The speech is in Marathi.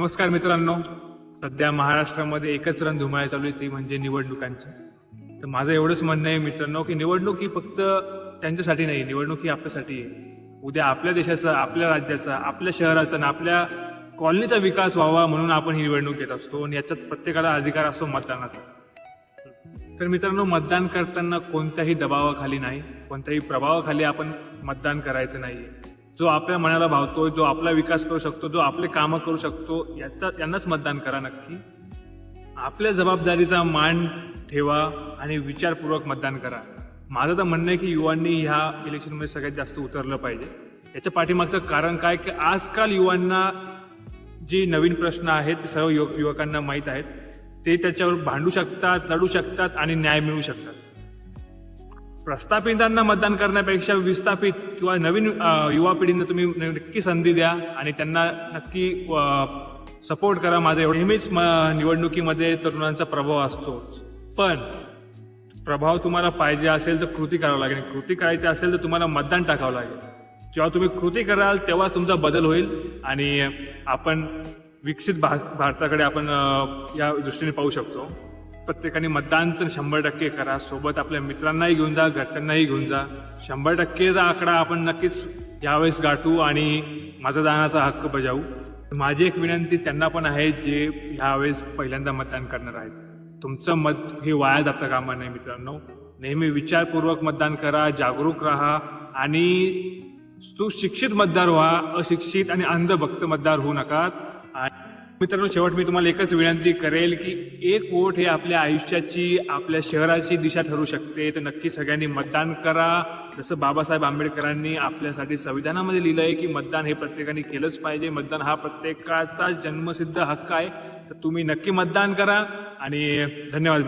नमस्कार मित्रांनो. सध्या महाराष्ट्रामध्ये एकच रन धुमाळी चालू आहे ती म्हणजे निवडणुकांची. तर माझं एवढंच म्हणणं आहे मित्रांनो की निवडणूक ही फक्त त्यांच्यासाठी नाही निवडणूक ही आपल्यासाठी आहे. उद्या आपल्या देशाचा आपल्या राज्याचा आपल्या शहराचा आणि आपल्या कॉलनीचा विकास व्हावा म्हणून आपण ही निवडणूक घेत असतो आणि याच्यात प्रत्येकाला अधिकार असतो मतदानाचा. तर मित्रांनो मतदान करताना कोणत्याही दबावाखाली नाही कोणत्याही प्रभावाखाली आपण मतदान करायचं नाहीये. जो आपल्या मनाला भावतो जो आपला विकास करू शकतो जो आपले कामं करू शकतो याचा यांनाच मतदान करा नक्की. आपल्या जबाबदारीचा मान ठेवा आणि विचारपूर्वक मतदान करा. माझं तर म्हणणं आहे की युवांनी ह्या इलेक्शनमध्ये सगळ्यात जास्त उतरलं पाहिजे. याच्या पाठीमागचं कारण काय? की आजकाल युवांना जे नवीन प्रश्न आहेत ते सर्व युवक युवकांना माहीत आहेत. ते त्याच्यावर भांडू शकतात लढू शकतात आणि न्याय मिळू शकतात. प्रस्थापितांना मतदान करण्यापेक्षा विस्थापित किंवा नवीन युवा पिढींना तुम्ही नक्की संधी द्या आणि त्यांना नक्की सपोर्ट करा. माझा एवढं नेहमीच म- निवडणुकीमध्ये तरुणांचा प्रभाव असतोच. पण प्रभाव तुम्हाला पाहिजे असेल तर कृती करावं लागेल. कृती करायची असेल तर तुम्हाला मतदान टाकावं लागेल. जेव्हा तुम्ही कृती कराल तेव्हाच तुमचा बदल होईल आणि आपण विकसित भा भारताकडे आपण या दृष्टीने पाहू शकतो. प्रत्येकाने मतदान तर शंभर टक्के करा. सोबत आपल्या मित्रांनाही घेऊन जा घरच्यांनाही घेऊन जा. शंभर टक्केचा आकडा आपण नक्कीच यावेळेस गाठू आणि मतदानाचा हक्क बजावू. माझी एक विनंती त्यांना पण आहे जे यावेळेस पहिल्यांदा मतदान करणार आहेत. तुमचं मत हे वाया जातं कामा नाही मित्रांनो. नेहमी विचारपूर्वक मतदान करा जागरूक राहा आणि सुशिक्षित मतदार व्हा अशिक्षित आणि अंधभक्त मतदार होऊ नका. मित्रांनो शेवट मी तुम्हाला एकच विनंती करेल की एक वोट हे आपल्या आयुष्याची आपल्या शहराची दिशा ठरू शकते. तर नक्की सगळ्यांनी मतदान करा. जसं बाबासाहेब आंबेडकरांनी आपल्यासाठी संविधानामध्ये लिहिलं आहे की मतदान हे प्रत्येकाने केलंच पाहिजे. मतदान हा प्रत्येकाचा जन्मसिद्ध हक्क आहे. तर तुम्ही नक्की मतदान करा. आणि धन्यवाद